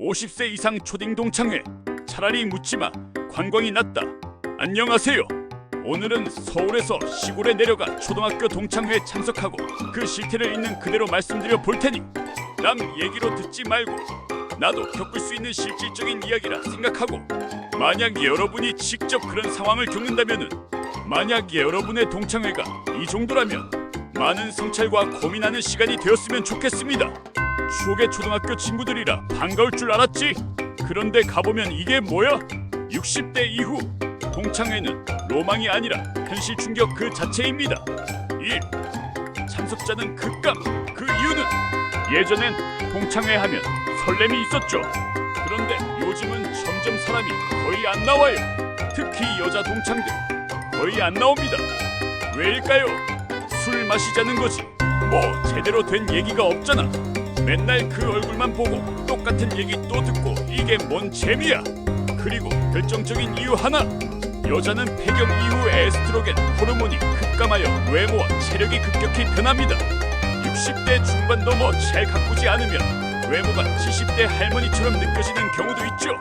50세 이상 초딩 동창회. 차라리 묻지마. 관광이 낫다. 안녕하세요. 오늘은 서울에서 시골에 내려가 초등학교 동창회에 참석하고 그 실태를 있는 그대로 말씀드려 볼 테니 남 얘기로 듣지 말고 나도 겪을 수 있는 실질적인 이야기라 생각하고 만약 여러분이 직접 그런 상황을 겪는다면은 만약 여러분의 동창회가 이 정도라면 많은 성찰과 고민하는 시간이 되었으면 좋겠습니다. 추억의 초등학교 친구들이라 반가울 줄 알았지. 그런데 가보면 이게 뭐야? 60대 이후 동창회는 로망이 아니라 현실 충격 그 자체입니다. 1. 참석자는 극감. 그 이유는 예전엔 동창회 하면 설렘이 있었죠. 그런데 요즘은 점점 사람이 거의 안 나와요. 특히 여자 동창들 거의 안 나옵니다. 왜일까요? 술 마시자는 거지. 뭐 제대로 된 얘기가 없잖아. 맨날 그 얼굴만 보고 똑같은 얘기 또 듣고 이게 뭔 재미야? 그리고 결정적인 이유 하나. 여자는 폐경 이후 에스트로겐 호르몬이 급감하여 외모와 체력이 급격히 변합니다. 60대 중반 넘어 잘 가꾸지 않으면 외모가 70대 할머니처럼 느껴지는 경우도 있죠.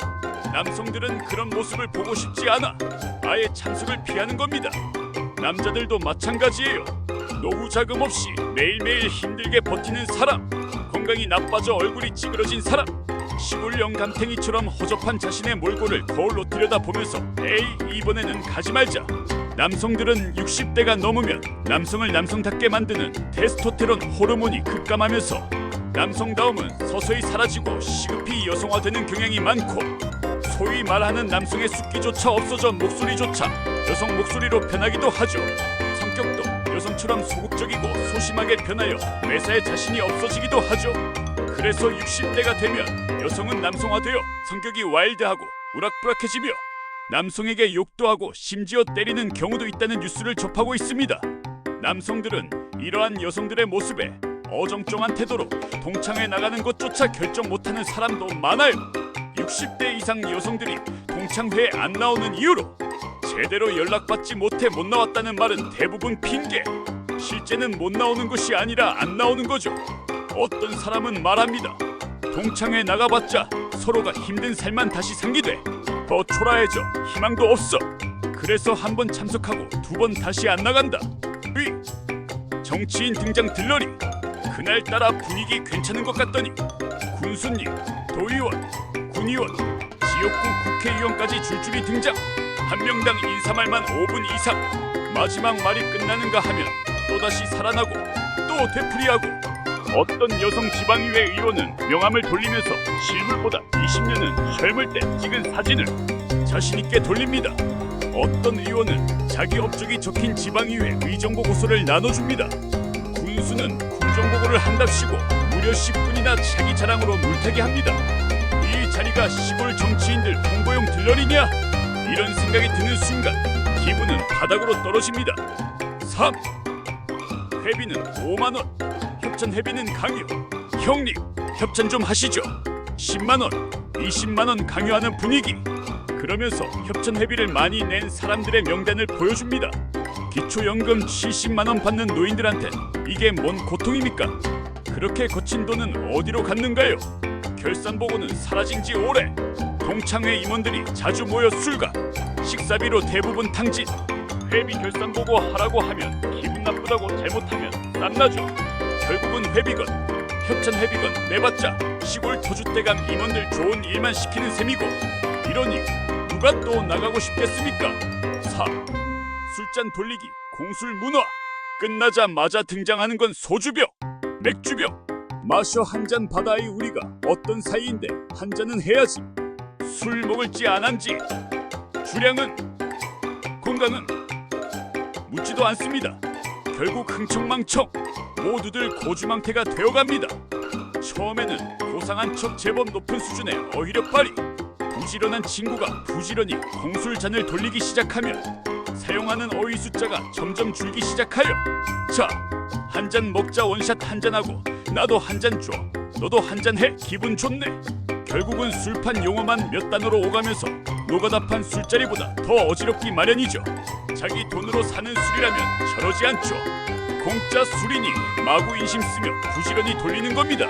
남성들은 그런 모습을 보고 싶지 않아 아예 참석을 피하는 겁니다. 남자들도 마찬가지예요. 노후 자금 없이 매일매일 힘들게 버티는 사람, 건강이 나빠져 얼굴이 찌그러진 사람, 시골 영감탱이처럼 허접한 자신의 몰골을 거울로 들여다보면서 에이 이번에는 가지 말자. 남성들은 60대가 넘으면 남성을 남성답게 만드는 테스토테론 호르몬이 급감하면서 남성다움은 서서히 사라지고 시급히 여성화되는 경향이 많고 소위 말하는 남성의 숫기조차 없어져 목소리조차 여성 목소리로 변하기도 하죠. 여성처럼 소극적이고 소심하게 변하여 매사에 자신이 없어지기도 하죠. 그래서 60대가 되면 여성은 남성화되어 성격이 와일드하고 우락부락해지며 남성에게 욕도 하고 심지어 때리는 경우도 있다는 뉴스를 접하고 있습니다. 남성들은 이러한 여성들의 모습에 어정쩡한 태도로 동창회 나가는 것조차 결정 못하는 사람도 많아요. 60대 이상 여성들이 동창회에 안 나오는 이유로 제대로 연락받지 못해 못 나왔다는 말은 대부분 핑계. 실제는 못 나오는 것이 아니라 안 나오는 거죠. 어떤 사람은 말합니다. 동창회 나가봤자 서로가 힘든 삶만 다시 상기돼. 더 초라해져 희망도 없어. 그래서 한 번 참석하고 두 번 다시 안 나간다. 위 정치인 등장 들러리. 그날따라 분위기 괜찮은 것 같더니 군수님, 도의원, 군의원, 지역구 국회의원까지 줄줄이 등장. 한 명당 인사말만 5분 이상. 마지막 말이 끝나는가 하면 또다시 살아나고 또 되풀이하고 어떤 여성 지방의회 의원은 명함을 돌리면서 실물보다 20년은 젊을 때 찍은 사진을 자신 있게 돌립니다. 어떤 의원은 자기 업적이 적힌 지방의회 의정보 고소를 나눠줍니다. 군수는 궁정보고를 한답시고 무려 10분이나 자기 자랑으로 물타기합니다. 이 자리가 시골 정치인들 홍보용 들러리냐? 이런 생각이 드는 순간 기분은 바닥으로 떨어집니다. 3. 회비는 5만 원. 협찬 회비는 강요. 형님, 협찬 좀 하시죠. 10만 원, 20만 원 강요하는 분위기. 그러면서 협찬 회비를 많이 낸 사람들의 명단을 보여줍니다. 기초연금 70만 원 받는 노인들한텐 이게 뭔 고통입니까? 그렇게 거친 돈은 어디로 갔는가요? 결산 보고는 사라진 지 오래. 동창회 임원들이 자주 모여 술가, 식사비로 대부분 탕진. 회비 결산 보고 하라고 하면 기분 나쁘다고 잘못하면 땀나죠. 결국은 회비건, 협찬 회비건 내봤자 시골 터줏대감 임원들 좋은 일만 시키는 셈이고 이러니 누가 또 나가고 싶겠습니까? 4. 술잔 돌리기, 공술 문화. 끝나자마자 등장하는 건 소주병, 맥주병. 마셔 한잔 받아이 우리가 어떤 사이인데 한 잔은 해야지. 술 먹을지 안 한지 주량은 건강은 묻지도 않습니다. 결국 흥청망청 모두들 고주망태가 되어갑니다. 처음에는 고상한 척 제법 높은 수준의 어휘력 발휘. 부지런한 친구가 부지런히 공술잔을 돌리기 시작하면 사용하는 어휘 숫자가 점점 줄기 시작하여 자, 한 잔 먹자 원샷 한 잔하고 나도 한 잔 줘. 너도 한 잔 해. 기분 좋네. 결국은 술판 용어만 몇 단어로 오가면서 노가다판 술자리보다 더 어지럽기 마련이죠. 자기 돈으로 사는 술이라면 저러지 않죠. 공짜 술이니 마구 인심 쓰며 부지런히 돌리는 겁니다.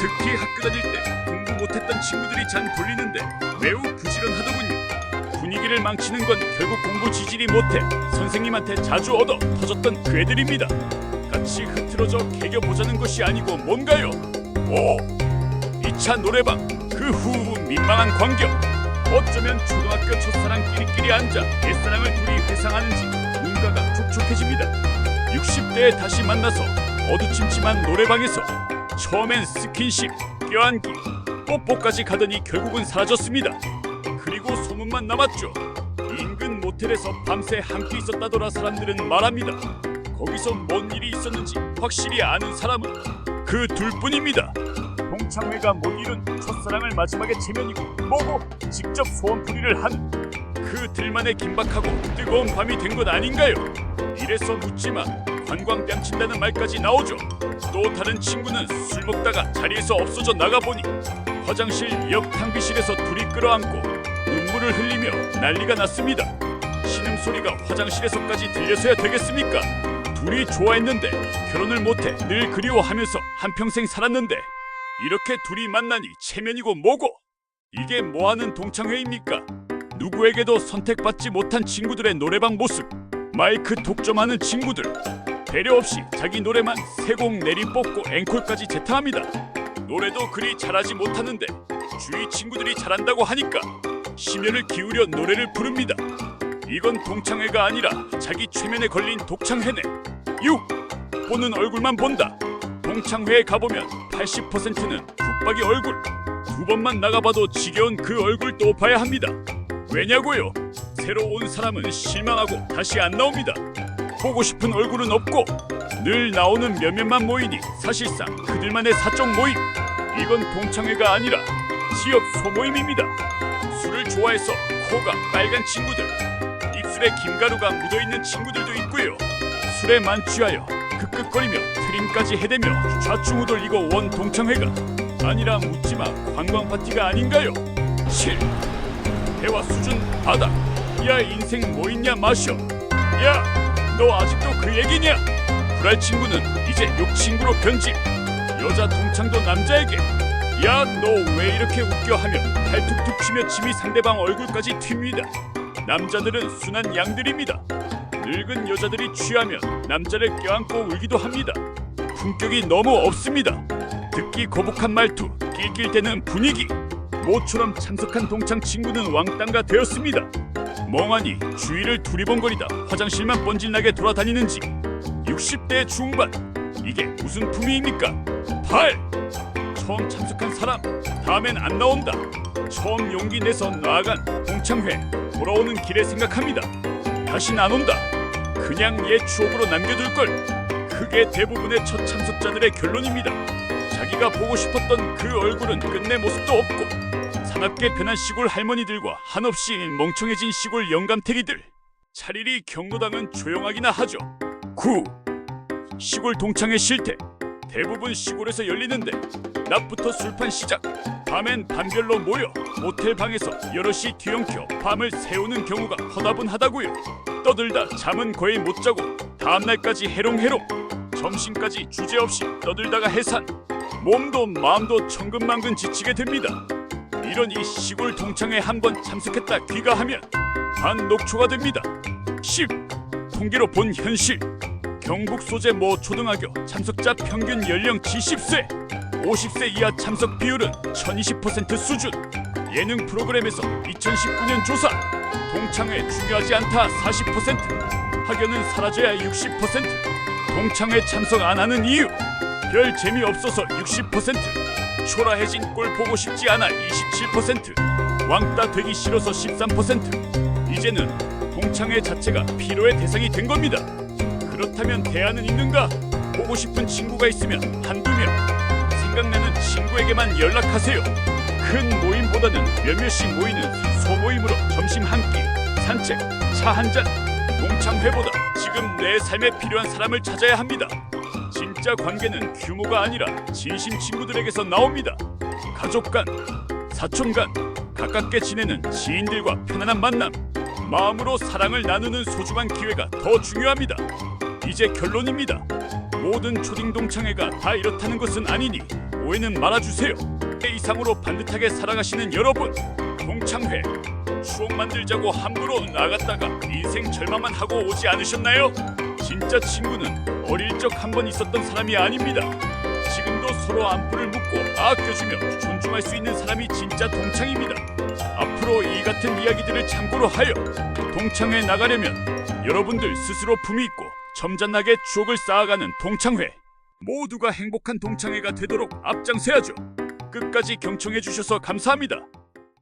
특히 학교 다닐 때 공부 못했던 친구들이 잔 돌리는데 매우 부지런하더군요. 분위기를 망치는 건 결국 공부 지질이 못해 선생님한테 자주 얻어 터졌던 그 애들입니다. 같이 흐트러져 개겨 보자는 것이 아니고 뭔가요? 오, 2차 노래방 그 후 민망한 광경. 어쩌면 초등학교 첫사랑끼리끼리 앉아 옛사랑을 둘이 회상하는지 눈가가 촉촉해집니다. 60대에 다시 만나서 어두침침한 노래방에서 처음엔 스킨십, 껴안기, 뽀뽀까지 가더니 결국은 사라졌습니다. 그리고 소문만 남았죠. 인근 모텔에서 밤새 함께 있었다더라 사람들은 말합니다. 거기서 뭔 일이 있었는지 확실히 아는 사람은 그 둘뿐입니다. 동창회가 못 이룬 첫사랑을 마지막에 체면이고 뭐고 직접 소원풀이를 하는 그 들만의 긴박하고 뜨거운 밤이 된 것 아닌가요? 이래서 묻지마 관광 뺨친다는 말까지 나오죠. 또 다른 친구는 술 먹다가 자리에서 없어져 나가보니 화장실 옆 탕비실에서 둘이 끌어안고 눈물을 흘리며 난리가 났습니다. 신음소리가 화장실에서까지 들려서야 되겠습니까? 둘이 좋아했는데 결혼을 못해 늘 그리워하면서 한평생 살았는데 이렇게 둘이 만나니 체면이고 뭐고? 이게 뭐하는 동창회입니까? 누구에게도 선택받지 못한 친구들의 노래방 모습 마이크 독점하는 친구들 배려 없이 자기 노래만 세 곡 내리뽑고 앵콜까지 재탕합니다. 노래도 그리 잘하지 못하는데 주위 친구들이 잘한다고 하니까 심혈을 기울여 노래를 부릅니다. 이건 동창회가 아니라 자기 최면에 걸린 독창회네. 6. 보는 얼굴만 본다 동창회에 가보면 80%는 붙박이 얼굴. 두 번만 나가봐도 지겨운 그 얼굴 또 봐야 합니다. 왜냐고요? 새로 온 사람은 실망하고 다시 안 나옵니다. 보고 싶은 얼굴은 없고 늘 나오는 몇몇만 모이니 사실상 그들만의 사적 모임. 이건 동창회가 아니라 지역 소모임입니다. 술을 좋아해서 코가 빨간 친구들 입술에 김가루가 묻어있는 친구들도 있고요. 술에 만취하여 극극거리며 트림까지 해대며 좌충우돌리고 원 동창회가 아니라 묻지마 관광 파티가 아닌가요? 7. 대화 수준 바닥 야 인생 뭐 있냐 마셔. 야너 아직도 그 얘기냐? 불알 친구는 이제 욕 친구로 변질 여자 동창도 남자에게. 야 너 왜 이렇게 웃겨 하며 팔 툭툭 치며 침이 상대방 얼굴까지 튑니다. 남자들은 순한 양들입니다 늙은 여자들이 취하면 남자를 껴안고 울기도 합니다 품격이 너무 없습니다 듣기 거북한 말투 낄낄대는 분위기 모처럼 참석한 동창 친구는 왕따가 되었습니다. 멍하니 주위를 두리번거리다 화장실만 뻔질나게 돌아다니는지 60대 중반 이게 무슨 품위입니까? 8. 처음 참석한 사람 다음엔 안 나온다. 처음 용기 내서 나아간 동창회 돌아오는 길에 생각합니다. 다신 안 온다. 그냥 옛 추억으로 남겨둘 걸. 그게 대부분의 첫 참석자들의 결론입니다. 자기가 보고 싶었던 그 얼굴은 끝내 모습도 없고 사납게 변한 시골 할머니들과 한없이 멍청해진 시골 영감탱이들 차리리 경로당은 조용하기나 하죠 9. 시골 동창회 실태 대부분 시골에서 열리는데 낮부터 술판 시작 밤엔 반별로 모여 모텔 방에서 여럿이 뒤엉켜 밤을 새우는 경우가 허다분하다고요 떠들다 잠은 거의 못 자고 다음날까지 해롱해롱 점심까지 주제없이 떠들다가 해산 몸도 마음도 천근만근 지치게 됩니다 이런 이 시골 동창회 한 번 참석했다 귀가하면 반 녹초가 됩니다. 10. 통계로 본 현실 경북 소재 모 초등학교 참석자 평균 연령 70세 50세 이하 참석 비율은 1020% 수준 예능 프로그램에서 2019년 조사. 동창회 중요하지 않다 40% 학연은 사라져야 60% 동창회 참석 안 하는 이유. 별 재미 없어서 60% 초라해진 꼴 보고 싶지 않아 27% 왕따 되기 싫어서 13% 이제는 동창회 자체가 피로의 대상이 된 겁니다. 그렇다면 대안은 있는가? 보고 싶은 친구가 있으면 한두 명. 생각나는 친구에게만 연락하세요 큰 모임보다는 몇몇씩 모이는 소모임으로 점심 한 끼 산책 차 한 잔 동창회보다 지금 내 삶에 필요한 사람을 찾아야 합니다 진짜 관계는 규모가 아니라 진심 친구들에게서 나옵니다. 가족 간, 사촌 간, 가깝게 지내는 지인들과 편안한 만남, 마음으로 사랑을 나누는 소중한 기회가 더 중요합니다. 이제 결론입니다. 모든 초딩 동창회가 다 이렇다는 것은 아니니 오해는 말아주세요. 30대 이상으로 반듯하게 살아가시는 여러분 동창회 추억 만들자고 함부로 나갔다가 인생 절망만 하고 오지 않으셨나요? 진짜 친구는 어릴 적 한 번 있었던 사람이 아닙니다. 지금도 서로 안부를 묻고 아껴주며 존중할 수 있는 사람이 진짜 동창입니다. 앞으로 이 같은 이야기들을 참고로 하여 동창회 나가려면 여러분들 스스로 품위 있고 점잖하게 추억을 쌓아가는 동창회 모두가 행복한 동창회가 되도록 앞장서야죠. 끝까지 경청해 주셔서 감사합니다.